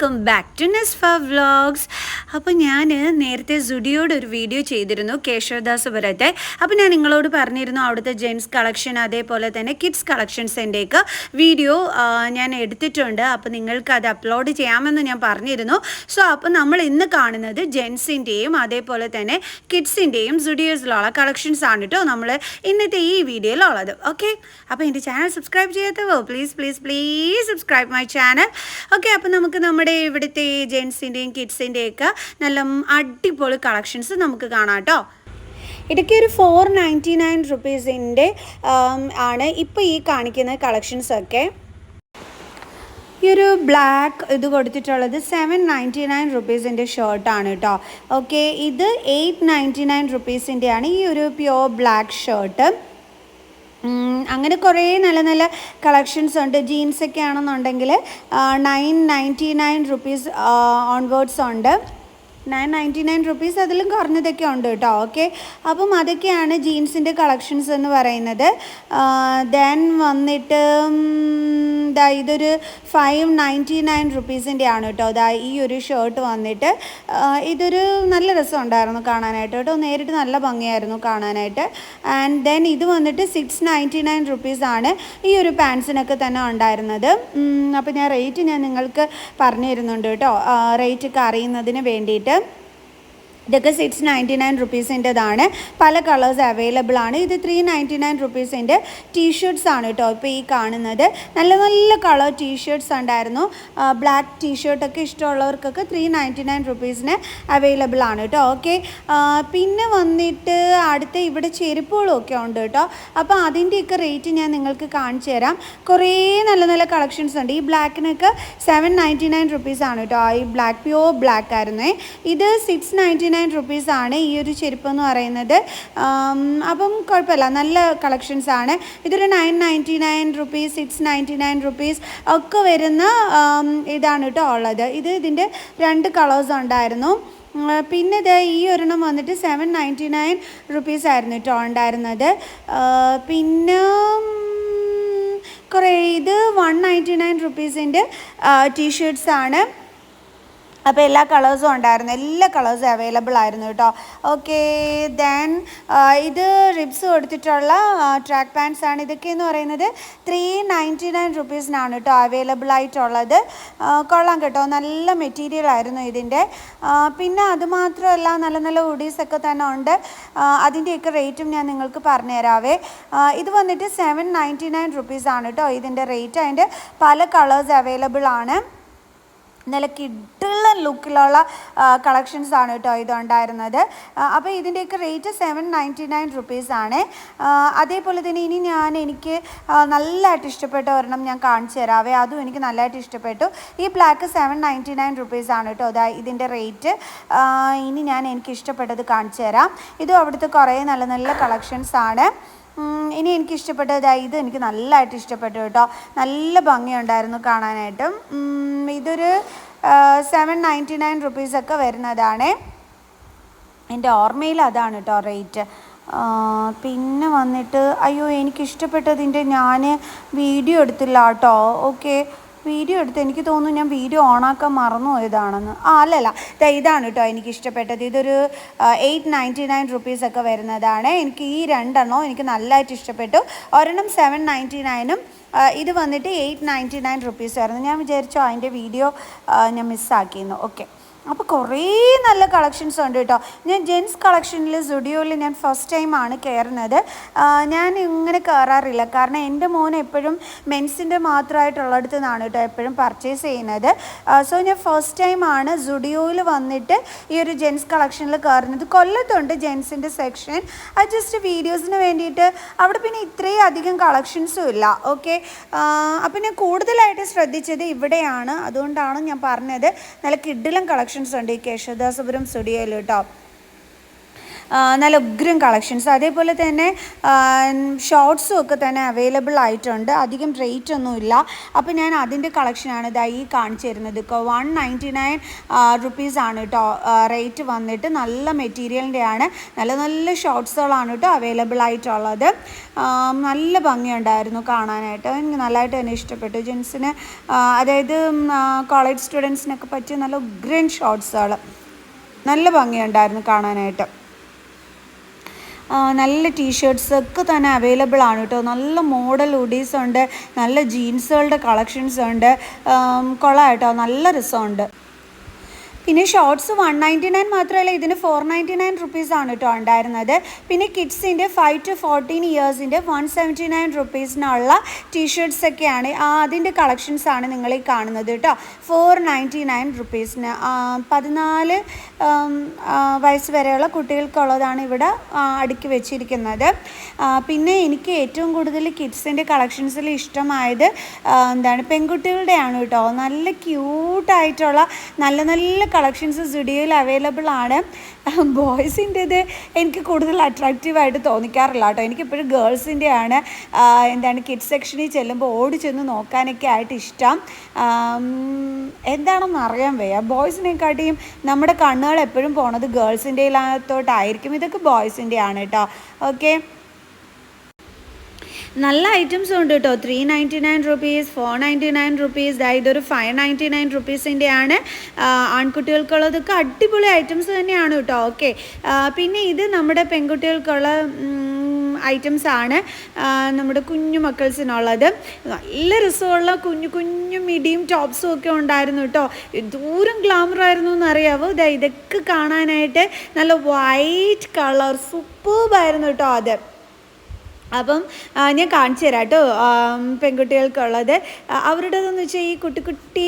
welcome back to Nisfa Vlogs. അപ്പോൾ ഞാൻ നേരത്തെ സുഡിയോട് ഒരു വീഡിയോ ചെയ്തിരുന്നു കേശവദാസ് വരത്തെ അപ്പോൾ ഞാൻ നിങ്ങളോട് പറഞ്ഞിരുന്നു അവിടുത്തെ ജെൻസ് കളക്ഷൻ അതേപോലെ തന്നെ കിഡ്സ് കളക്ഷൻസിന്റെയൊക്കെ വീഡിയോ ഞാൻ എടുത്തിട്ടുണ്ട്. അപ്പോൾ നിങ്ങൾക്ക് അത് അപ്ലോഡ് ചെയ്യാമെന്ന് ഞാൻ പറഞ്ഞിരുന്നു. സോ അപ്പോൾ നമ്മൾ ഇന്ന് കാണുന്നത് ജെൻസിന്റെയും അതേപോലെ തന്നെ കിഡ്സിന്റെയും സുഡിയോസിലുള്ള കളക്ഷൻസ് ആണ് കേട്ടോ നമ്മൾ ഇന്നത്തെ ഈ വീഡിയോയിലുള്ളത്. ഓക്കെ? അപ്പോൾ എന്റെ channel subscribe ചെയ്യാത്തവോ please please please subscribe my channel. Okay അപ്പോൾ നമുക്ക് നമ്മുടെ ഇവിടുത്തെ ജെൻസിന്റെയും കിഡ്സിന്റെയൊക്കെ നല്ല അടിപൊളി കളക്ഷൻസ് നമുക്ക് കാണാം കേട്ടോ. ഇടയ്ക്ക് ഒരു ഫോർ നയന്റി നയൻ റുപ്പീസിന്റെ ആണ് ഇപ്പോൾ ഈ കാണിക്കുന്ന കളക്ഷൻസൊക്കെ ഈ ഒരു ബ്ലാക്ക് ഇത് കൊടുത്തിട്ടുള്ളത് സെവൻ നയന്റി നയൻ റുപ്പീസിന്റെ ഷർട്ടാണ് കേട്ടോ. ഓക്കെ ഇത് എയ്റ്റ് നയന്റി നയൻ റുപ്പീസിന്റെയാണ് ഈ ഒരു പ്യോർ ബ്ലാക്ക് ഷർട്ട് അങ്ങനെ കുറേ നല്ല നല്ല കളക്ഷൻസ് ഉണ്ട്. ജീൻസൊക്കെ ആണെന്നുണ്ടെങ്കിൽ nine ninety nine rupees onwards ഉണ്ട്. നയൻ നയന്റി നയൻ റുപ്പീസ് അതിലും കുറഞ്ഞതൊക്കെ ഉണ്ട് കേട്ടോ. ഓക്കെ. അപ്പം അതൊക്കെയാണ് ജീൻസിന്റെ കളക്ഷൻസ് എന്ന് പറയുന്നത്. ദെൻ വന്നിട്ട് ഇതാ ഇതൊരു ഫൈവ് നയന്റി നയൻ റുപ്പീസിന്റെ ആണ് കേട്ടോ. ദാ ഈ ഒരു ഷർട്ട് വന്നിട്ട് ഇതൊരു നല്ല രസമുണ്ടായിരുന്നു കാണാനായിട്ട് കേട്ടോ. നേരിട്ട് നല്ല ഭംഗിയായിരുന്നു കാണാനായിട്ട്. ആൻഡ് ദെൻ ഇത് വന്നിട്ട് സിക്സ് നയന്റി നയൻ റുപ്പീസാണ് ഈ ഒരു പാൻസിനൊക്കെ തന്നെ ഉണ്ടായിരുന്നത്. അപ്പോൾ ഞാൻ റേറ്റ് ഞാൻ നിങ്ങൾക്ക് പറഞ്ഞു തരുന്നുണ്ട് കേട്ടോ. റേറ്റ് ഒക്കെ അറിയുന്നതിന് വേണ്ടിയിട്ട്. América. ഇതൊക്കെ സിക്സ് നയന്റി നയൻ റുപ്പീസിന്റെതാണ് പല കളേഴ്സ് അവൈലബിൾ ആണ്. ഇത് ത്രീ നയന്റി നയൻ റുപ്പീസിന്റെ ടീഷർട്ട്സ് ആണ് കേട്ടോ ഇപ്പോൾ ഈ കാണുന്നത്. നല്ല നല്ല കളർ ടീഷർട്ട്സ് ഉണ്ടായിരുന്നു. ബ്ലാക്ക് ടീഷർട്ടൊക്കെ ഇഷ്ടമുള്ളവർക്കൊക്കെ ത്രീ നയന്റി നയൻ റുപ്പീസിന് അവൈലബിൾ ആണ് കേട്ടോ. ഓക്കെ പിന്നെ വന്നിട്ട് അടുത്ത ഇവിടെ ചെരുപ്പുകളും ഒക്കെ ഉണ്ട് കേട്ടോ. അപ്പോൾ അതിന്റെയൊക്കെ റേറ്റ് ഞാൻ നിങ്ങൾക്ക് കാണിച്ചു തരാം. കുറേ നല്ല നല്ല കളക്ഷൻസ് ഉണ്ട്. ഈ ബ്ലാക്കിനൊക്കെ സെവൻ നയന്റി നയൻ റുപ്പീസാണ് കേട്ടോ ഈ ബ്ലാക്ക് പ്യോർ ബ്ലാക്ക് ആയിരുന്നേ. ഇത് സിക്സ് നയന്റി നയൻ റുപ്പീസാണ് ഈ ഒരു ചെരുപ്പ് എന്ന് പറയുന്നത് അപ്പം കുഴപ്പമില്ല. നല്ല കളക്ഷൻസ് ആണ്. ഇതൊരു nine ninety nine rupees six ninety nine rupees ഒക്കെ വരുന്ന ഇതാണ് കേട്ടോ ഉള്ളത്. ഇത് ഇതിന്റെ രണ്ട് കളേഴ്സ് ഉണ്ടായിരുന്നു. പിന്നെ ഇത് ഈ ഒരെണ്ണം വന്നിട്ട് സെവൻ നയന്റി നയൻ റുപ്പീസ് ആയിരുന്നു കേട്ടോ ഉണ്ടായിരുന്നത്. പിന്നെ കുറേ ഇത് വൺ നയന്റി നയൻ റുപ്പീസിന്റെ ടീഷർട്സ് ആണ്. അപ്പോൾ എല്ലാ കളേഴ്സും ഉണ്ടായിരുന്നു. എല്ലാ കളേഴ്സും അവൈലബിൾ ആയിരുന്നു കേട്ടോ. ഓക്കെ ദെൻ ഇത് റിബ്സ് കൊടുത്തിട്ടുള്ള ട്രാക്ക് പാൻസ് ആണ്. ഇതൊക്കെ എന്ന് പറയുന്നത് ത്രീ നയന്റി നയൻ റുപ്പീസിനാണ് കേട്ടോ അവൈലബിൾ ആയിട്ടുള്ളത്. കൊള്ളാം കേട്ടോ. നല്ല മെറ്റീരിയൽ ആയിരുന്നു ഇതിന്റെ. പിന്നെ അതുമാത്രമല്ല നല്ല നല്ല ഉഡീസൊക്കെ തന്നെ ഉണ്ട്. അതിന്റെയൊക്കെ റേറ്റും ഞാൻ നിങ്ങൾക്ക് പറഞ്ഞു തരാവേ ഇത് വന്നിട്ട് സെവൻ നയന്റി നയൻ റുപ്പീസാണ് കേട്ടോ ഇതിന്റെ റേറ്റ് അതിന്റെ പല കളേഴ്സ് അവൈലബിൾ ആണ്. നല്ല കിഡുള്ള ലുക്കിലുള്ള കളക്ഷൻസ് ആണ് കേട്ടോ ഇതുണ്ടായിരുന്നത്. അപ്പോൾ ഇതിന്റെയൊക്കെ rate seven ninety nine rupees ആണ്. അതേപോലെ തന്നെ ഇനി ഞാൻ എനിക്ക് നല്ലതായിട്ട് ഇഷ്ടപ്പെട്ട ഒരെണ്ണം ഞാൻ കാണിച്ചു തരാവേ അതും എനിക്ക് നല്ലതായിട്ട് ഇഷ്ടപ്പെട്ടു. ഈ black seven ninety nine rupees ആണ് കേട്ടോ അതാ ഇതിന്റെ റേറ്റ് ഇനി ഞാൻ എനിക്ക് ഇഷ്ടപ്പെട്ടത് കാണിച്ചു തരാം. ഇതും അവിടുത്തെ കുറേ നല്ല നല്ല കളക്ഷൻസ് ആണ്. ഇനി എനിക്ക് ഇഷ്ടപ്പെട്ടത് ഇത് എനിക്ക് നല്ലതായിട്ട് ഇഷ്ടപ്പെട്ടു കേട്ടോ. നല്ല ഭംഗിയുണ്ടായിരുന്നു കാണാനായിട്ടും. ഇതൊരു സെവൻ നയന്റി നയൻ റുപ്പീസൊക്കെ വരുന്നതാണ്. എന്റെ ഓർമ്മയിൽ അതാണ് കേട്ടോ റേറ്റ്. പിന്നെ വന്നിട്ട് അയ്യോ എനിക്കിഷ്ടപ്പെട്ടതിന്റെ ഞാൻ വീഡിയോ എടുത്തില്ല കേട്ടോ. ഓക്കെ. വീഡിയോ എടുത്ത് എനിക്ക് തോന്നുന്നു ഞാൻ വീഡിയോ ഓണാക്കാൻ മറന്നു പോയതാണെന്ന്. ആ അല്ലല്ല. ഇതാണ് കേട്ടോ എനിക്ക് ഇഷ്ടപ്പെട്ടത്. ഇതൊരു എയ്റ്റ് നയന്റി നയൻ റുപ്പീസൊക്കെ വരുന്നതാണ്. എനിക്ക് ഈ രണ്ടെണ്ണോ എനിക്ക് നല്ലതായിട്ട് ഇഷ്ടപ്പെട്ടു. ഒരെണ്ണം സെവൻ നയന്റി നയനും ഇത് വന്നിട്ട് എയ്റ്റ് നയന്റി നയൻ റുപ്പീസ് ആയിരുന്നു. ഞാൻ വിചാരിച്ചു അതിന്റെ വീഡിയോ ഞാൻ മിസ്സാക്കിയിരുന്നു ഓക്കെ അപ്പോൾ കുറേ നല്ല കളക്ഷൻസ് ഉണ്ട് കേട്ടോ. ഞാൻ ജെൻസ് കളക്ഷനിൽ സ്റ്റുഡിയോയിൽ ഞാൻ ഫസ്റ്റ് ടൈമാണ് കയറുന്നത് ഞാൻ ഇങ്ങനെ കയറാറില്ല കാരണം എന്റെ മോൻ എപ്പോഴും മെൻസിന്റെ മാത്രമായിട്ടുള്ളടത്ത് നിന്നാണ് കേട്ടോ എപ്പോഴും പർച്ചേസ് ചെയ്യുന്നത്. സോ ഞാൻ ഫസ്റ്റ് ടൈമാണ് സ്റ്റുഡിയോയിൽ വന്നിട്ട് ഈ ഒരു ജെൻസ് കളക്ഷനിൽ കയറുന്നത് കൊല്ലത്തുണ്ട് ജെൻസിന്റെ സെക്ഷൻ അത് ജസ്റ്റ് വീഡിയോസിന് വേണ്ടിയിട്ട്. അവിടെ പിന്നെ ഇത്രയും അധികം കളക്ഷൻസും ഇല്ല. ഓക്കെ അപ്പം ഞാൻ കൂടുതലായിട്ട് ശ്രദ്ധിച്ചത് ഇവിടെയാണ്. അതുകൊണ്ടാണ് ഞാൻ പറഞ്ഞത്. നല്ല കിഡിലും കളക്ഷൻ കളക്ഷൻസ് ഉണ്ട് ഈ കേശവദാസപുരം സ്റ്റുഡിയോയിൽ കേട്ടോ നല്ല ഉഗ്രം കളക്ഷൻസ്. അതേപോലെ തന്നെ ഷോർട്സും ഒക്കെ തന്നെ അവൈലബിൾ ആയിട്ടുണ്ട്. അധികം റേറ്റ് ഒന്നുമില്ല അപ്പോൾ ഞാൻ അതിന്റെ കളക്ഷനാണ് ഇതാ ഈ കാണിച്ചു തരുന്നത്. ഇപ്പോൾ വൺ നയന്റി നയൻ റുപ്പീസാണ് കേട്ടോ റേറ്റ് വന്നിട്ട് നല്ല മെറ്റീരിയലിന്റെ ആണ്. നല്ല നല്ല ഷോർട്സുകളാണ് കേട്ടോ അവൈലബിൾ ആയിട്ടുള്ളത്. നല്ല ഭംഗിയുണ്ടായിരുന്നു കാണാനായിട്ട്. എനിക്ക് നല്ലതായിട്ട് തന്നെ ഇഷ്ടപ്പെട്ടു. ജെൻസിന് അതായത് കോളേജ് സ്റ്റുഡൻസിനൊക്കെ പറ്റിയ നല്ല ഉഗ്രൻ ഷോർട്സുകൾ നല്ല ഭംഗിയുണ്ടായിരുന്നു കാണാനായിട്ട്. നല്ല ടീഷർട്ട്സ് ഒക്കെ തന്നെ അവൈലബിൾ ആണ് കേട്ടോ നല്ല മോഡൽ ഉഡീസ് ഉണ്ട് നല്ല ജീൻസുകളുടെ കളക്ഷൻസ് ഉണ്ട്. കൊള്ളാം കേട്ടോ നല്ല രസമുണ്ട്. പിന്നെ ഷോർട്സ് വൺ നയന്റി നയൻ മാത്രമല്ല ഇതിന് ഫോർ നയന്റി നയൻ റുപ്പീസ് ആണ് കേട്ടോ ഉണ്ടായിരുന്നത്. പിന്നെ കിഡ്സിന്റെ ഫൈവ് ടു ഫോർട്ടീൻ ഇയേഴ്സിന്റെ വൺ സെവന്റി നയൻ റുപ്പീസിനുള്ള ടീഷർട്സ് ഒക്കെയാണ് അതിന്റെ കളക്ഷൻസ് ആണ് നിങ്ങൾ ഈ കാണുന്നത് കേട്ടോ ഫോർ നയന്റി നയൻ റുപ്പീസിന് പതിനാല് വയസ്സ് വരെയുള്ള കുട്ടികൾക്കുള്ളതാണ് ഇവിടെ അടുക്കി വെച്ചിരിക്കുന്നത്. പിന്നെ എനിക്ക് ഏറ്റവും കൂടുതൽ കിഡ്സിന്റെ കളക്ഷൻസിൽ ഇഷ്ടമായത് എന്താണ് പെൺകുട്ടികളുടെയാണ് കേട്ടോ നല്ല ക്യൂട്ടായിട്ടുള്ള നല്ല നല്ല കളക്ഷൻസ് സ്റ്റുഡിയോയിൽ അവൈലബിൾ ആണ്. ബോയ്സിന്റെത് എനിക്ക് കൂടുതൽ അട്രാക്റ്റീവായിട്ട് തോന്നിക്കാറില്ല കേട്ടോ. എനിക്കിപ്പോഴും ഗേൾസിന്റെയാണ്. എന്താണ് കിഡ് സെക്ഷനിൽ ചെല്ലുമ്പോൾ ഓടി ചെന്ന് നോക്കാനൊക്കെ ആയിട്ട് ഇഷ്ടം. എന്താണെന്ന് അറിയാൻ വയ്യ. ബോയ്സിനെക്കാട്ടിയും നമ്മുടെ കണ്ണുകൾ എപ്പോഴും പോണത് ഗേൾസിന്റെ ഇല്ലാത്തോട്ടായിരിക്കും ഇതൊക്കെ ബോയ്സിന്റെ ആണ് കേട്ടോ. ഓക്കെ? നല്ല ഐറ്റംസ് ഉണ്ട് കേട്ടോ three ninety nine rupees four ninety nine rupees ഇതൊരു ഫൈവ് നയന്റി നയൻ റുപ്പീസിന്റെ ആണ് ആൺകുട്ടികൾക്കുള്ളതൊക്കെ അടിപൊളി ഐറ്റംസ് തന്നെയാണ് കേട്ടോ ഓക്കെ. പിന്നെ ഇത് നമ്മുടെ പെൺകുട്ടികൾക്കുള്ള ഐറ്റംസ് ആണ്. നമ്മുടെ കുഞ്ഞു മക്കൾസിനുള്ളത്. നല്ല രസമുള്ള കുഞ്ഞു കുഞ്ഞു മിഡിയും ടോപ്സും ഒക്കെ ഉണ്ടായിരുന്നു കേട്ടോ ദൂരം ഗ്ലാമർ ആയിരുന്നു എന്നറിയാവോ? ഇതാ ഇതൊക്കെ കാണാനായിട്ട് നല്ല വൈറ്റ് കളർ സൂപ്പർബായിരുന്നു കേട്ടോ അത്. അപ്പം ഞാൻ കാണിച്ചു തരാം കേട്ടോ. പെൺകുട്ടികൾക്കുള്ളത്. അവരുടേതെന്ന് വെച്ചാൽ ഈ കുട്ടി കുട്ടി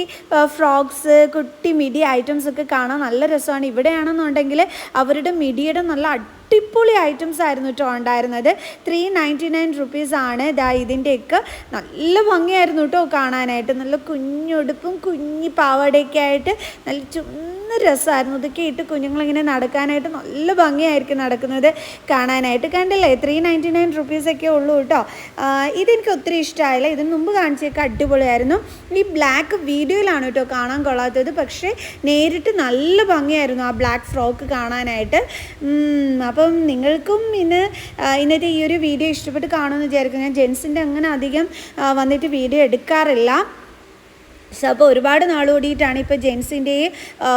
ഫ്രോക്സ് കുട്ടി മിഡി ഐറ്റംസ് ഒക്കെ കാണാൻ നല്ല രസമാണ്. ഇവിടെയാണെന്നുണ്ടെങ്കിൽ അവരുടെ മിഡിയുടെ നല്ല അടിപൊളി ഐറ്റംസ് ആയിരുന്നു കേട്ടോ ഉണ്ടായിരുന്നത്. ത്രീ നയന്റി നയൻ റുപ്പീസ് ആണ്. ഇതാ ഇതിന്റെയൊക്കെ നല്ല ഭംഗിയായിരുന്നു കേട്ടോ കാണാനായിട്ട്. നല്ല കുഞ്ഞുടുപ്പും കുഞ്ഞി പാവാടയൊക്കെ ആയിട്ട് നല്ല ചുന്ന രസമായിരുന്നു. ഇതൊക്കെ ഇട്ട് കുഞ്ഞുങ്ങളിങ്ങനെ നടക്കാനായിട്ട് നല്ല ഭംഗിയായിരിക്കും നടക്കുന്നത് കാണാനായിട്ട്. കണ്ടില്ലേ? ത്രീ നയന്റി നയൻ റുപ്പീസൊക്കെ ഉള്ളൂ കേട്ടോ ഇതെനിക്ക് ഒത്തിരി ഇഷ്ടമായില്ല ഇതിന് മുമ്പ് കാണിച്ചൊക്കെ അടിപൊളിയായിരുന്നു. ഈ ബ്ലാക്ക് വീഡിയോയിലാണ് കേട്ടോ കാണാൻ കൊള്ളാത്തത്. പക്ഷേ നേരിട്ട് നല്ല ഭംഗിയായിരുന്നു ആ ബ്ലാക്ക് ഫ്രോക്ക് കാണാനായിട്ട്. അപ്പം നിങ്ങൾക്കും ഇന്ന് ഇന്നത്തെ ഈ ഒരു വീഡിയോ ഇഷ്ടപ്പെട്ട് കാണുമെന്ന് വിചാരിക്കും ഞാൻ ജെൻസിന്റെ അങ്ങനെ അധികം വന്നിട്ട് വീഡിയോ എടുക്കാറില്ല. സോ അപ്പോൾ ഒരുപാട് നാൾ കൂടിയിട്ടാണ് ഇപ്പോൾ ജെൻസിന്റെ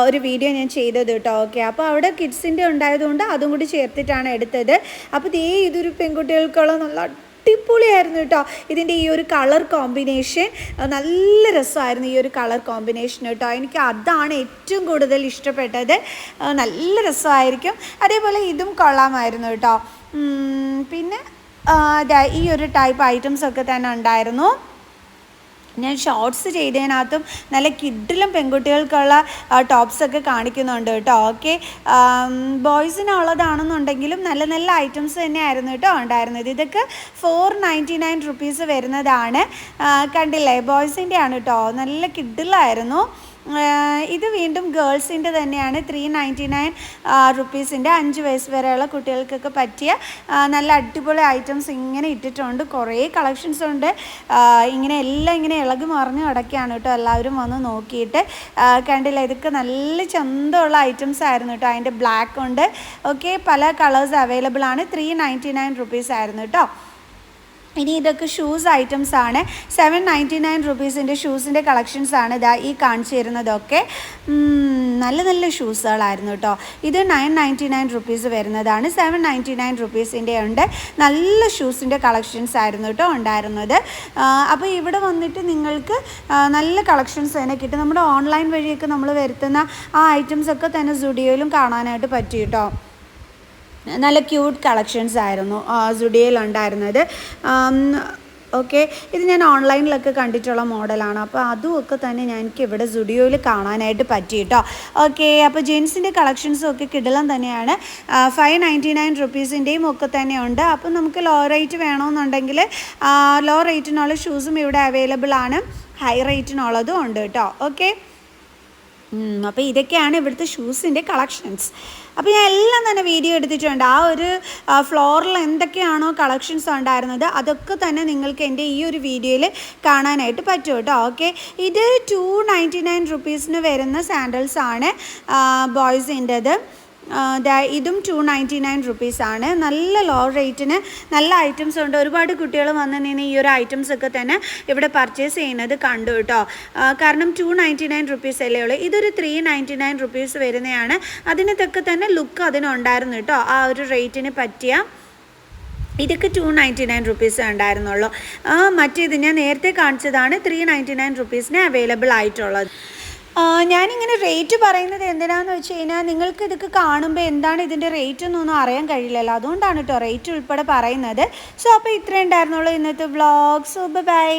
ഒരു വീഡിയോ ഞാൻ ചെയ്തത് കേട്ടോ. ഓക്കെ അപ്പോൾ അവിടെ കിഡ്സിന്റെ ഉണ്ടായതുകൊണ്ട് അതും കൂടി ചേർത്തിട്ടാണ് എടുത്തത്. അപ്പോൾ ദേ ഇതൊരു പെൺകുട്ടികൾക്കുള്ള നല്ല അടിപൊളിയായിരുന്നു കേട്ടോ. ഇതിന്റെ ഈ ഒരു കളർ കോമ്പിനേഷൻ നല്ല രസമായിരുന്നു ഈ ഒരു കളർ കോമ്പിനേഷൻ കേട്ടോ. എനിക്ക് അതാണ് ഏറ്റവും കൂടുതൽ ഇഷ്ടപ്പെട്ടത്. നല്ല രസമായിരിക്കും. അതേപോലെ ഇതും കൊള്ളാമായിരുന്നു കേട്ടോ. പിന്നെ ഈ ഒരു ടൈപ്പ് ഐറ്റംസ് ഒക്കെ തന്നെ ഉണ്ടായിരുന്നു. ഞാൻ ഷോർട്സ് ചെയ്തതിനകത്തും നല്ല കിഡിലും പെൺകുട്ടികൾക്കുള്ള ടോപ്സൊക്കെ കാണിക്കുന്നുണ്ട് കേട്ടോ. ഓക്കെ ബോയ്സിനുള്ളതാണെന്നുണ്ടെങ്കിലും നല്ല നല്ല ഐറ്റംസ് തന്നെയായിരുന്നു കേട്ടോ ഉണ്ടായിരുന്നത്. ഇതൊക്കെ ഫോർ നയന്റി നയൻ റുപ്പീസ് വരുന്നതാണ്. കണ്ടില്ലേ? ബോയ്സിന്റെ ആണ് കേട്ടോ. നല്ല കിഡിലായിരുന്നു. ഇത് വീണ്ടും ഗേൾസിന്റെ തന്നെയാണ്. ത്രീ നയന്റി നയൻ റുപ്പീസിന്റെ അഞ്ച് വയസ്സ് വരെയുള്ള കുട്ടികൾക്കൊക്കെ പറ്റിയ നല്ല അടിപൊളി ഐറ്റംസ് ഇങ്ങനെ ഇട്ടിട്ടുണ്ട്. കുറേ കളക്ഷൻസ് ഉണ്ട്. ഇങ്ങനെ എല്ലാം ഇങ്ങനെ ഇളകി മറിഞ്ഞ് കിടക്കുകയാണ് കേട്ടോ. എല്ലാവരും വന്ന് നോക്കിയിട്ട് കണ്ടില്ല ഇതൊക്കെ നല്ല ചന്തമുള്ള ഐറ്റംസ് ആയിരുന്നു കേട്ടോ. അതിന്റെ ബ്ലാക്ക് ഉണ്ട്. ഓക്കെ പല കളേഴ്സ് അവൈലബിൾ ആണ്. ത്രീ നയന്റി നയൻ റുപ്പീസ് ആയിരുന്നു കേട്ടോ. ഇനി ഇതൊക്കെ ഷൂസ് ഐറ്റംസ് ആണ്. സെവൻ നയന്റി നയൻ റുപ്പീസിന്റെ ഷൂസിന്റെ കളക്ഷൻസ് ആണ് ഇതാ ഈ കാണിച്ചു തരുന്നതൊക്കെ നല്ല നല്ല ഷൂസുകളായിരുന്നു കേട്ടോ ഇത് നയൻ നയന്റി നയൻ റുപ്പീസ് വരുന്നതാണ്. സെവൻ നയന്റി നയൻ റുപ്പീസിന്റെ ഉണ്ട്. നല്ല ഷൂസിന്റെ കളക്ഷൻസ് ആയിരുന്നു കേട്ടോ ഉണ്ടായിരുന്നത്. അപ്പോൾ ഇവിടെ വന്നിട്ട് നിങ്ങൾക്ക് നല്ല കളക്ഷൻസ് തന്നെ കിട്ടും. നമ്മുടെ ഓൺലൈൻ വഴിയൊക്കെ നമ്മൾ വരുത്തുന്ന ആ ഐറ്റംസൊക്കെ തന്നെ സ്റ്റുഡിയോയിലും കാണാനായിട്ട് പറ്റി കേട്ടോ നല്ല ക്യൂട്ട് കളക്ഷൻസ് ആയിരുന്നു സുഡിയയിൽ ഉണ്ടായിരുന്നത്. ഓക്കെ ഇത് ഞാൻ ഓൺലൈനിലൊക്കെ കണ്ടിട്ടുള്ള മോഡലാണ് അപ്പോൾ അതും ഒക്കെ തന്നെ ഞാൻ എനിക്ക് ഇവിടെ സുഡിയോയിൽ കാണാനായിട്ട് പറ്റി കേട്ടോ ഓക്കെ അപ്പോൾ ജീൻസിന്റെ കളക്ഷൻസും ഒക്കെ കിടലം തന്നെയാണ്. ഫൈവ് നയന്റി നയൻ റുപ്പീസിന്റെയും ഒക്കെ തന്നെയുണ്ട് അപ്പോൾ നമുക്ക് ലോ റേറ്റ് വേണമെന്നുണ്ടെങ്കിൽ ലോ റേറ്റിനുള്ള ഷൂസും ഇവിടെ അവൈലബിൾ ആണ്. ഹൈ റേറ്റിനുള്ളതും ഉണ്ട് കേട്ടോ. ഓക്കെ അപ്പോൾ ഇതൊക്കെയാണ് ഇവിടുത്തെ ഷൂസിന്റെ കളക്ഷൻസ് അപ്പോൾ ഞാൻ എല്ലാം തന്നെ വീഡിയോ എടുത്തിട്ടുണ്ട്. ആ ഒരു ഫ്ലോറിൽ എന്തൊക്കെയാണോ കളക്ഷൻസ് ഉണ്ടായിരുന്നത് അതൊക്കെ തന്നെ നിങ്ങൾക്ക് എന്റെ ഈ ഒരു വീഡിയോയിൽ കാണാനായിട്ട് പറ്റും കേട്ടോ ഓക്കെ ഇത് ടു നയന്റി നയൻ റുപ്പീസിന് വരുന്ന സാൻഡൽസ് ആണ് ബോയ്സിന്റെത് ഇതും ടു നയന്റി നയൻ റുപ്പീസാണ് നല്ല ലോ റേറ്റിന് നല്ല ഐറ്റംസ് ഉണ്ട്. ഒരുപാട് കുട്ടികൾ വന്ന് നിന്ന് ഈ ഒരു ഐറ്റംസ് ഒക്കെ തന്നെ ഇവിടെ പർച്ചേസ് ചെയ്യുന്നത് കണ്ടു കേട്ടോ. കാരണം ടു നയന്റി നയൻ റുപ്പീസ് അല്ലേ ഉള്ളൂ. ഇതൊരു ത്രീ നയന്റി നയൻ റുപ്പീസ് വരുന്നതാണ് അതിനൊക്കെ തന്നെ ലുക്ക് അതിനുണ്ടായിരുന്നു കേട്ടോ. ആ ഒരു റേറ്റിന് പറ്റിയ ഇതൊക്കെ ടു നയന്റി നയൻ റുപ്പീസ് ഉണ്ടായിരുന്നുള്ളൂ മറ്റേത് ഞാൻ നേരത്തെ കാണിച്ചതാണ് ത്രീ നയന്റി നയൻ റുപ്പീസിന് അവൈലബിൾ ആയിട്ടുള്ളത്. ഞാനിങ്ങനെ റേറ്റ് പറയുന്നത് എന്തിനാന്ന് വെച്ച് കഴിഞ്ഞാൽ നിങ്ങൾക്ക് ഇതൊക്കെ കാണുമ്പോൾ എന്താണ് ഇതിന്റെ റേറ്റ് എന്നൊന്നും അറിയാൻ കഴിയില്ലല്ലോ. അതുകൊണ്ടാണ് കേട്ടോ റേറ്റ് ഉൾപ്പെടെ പറയുന്നത്. സോ അപ്പോൾ ഇത്രയും ഉണ്ടായിരുന്നുള്ളൂ ഇന്നത്തെ വ്ളോഗ് സോ ബൈ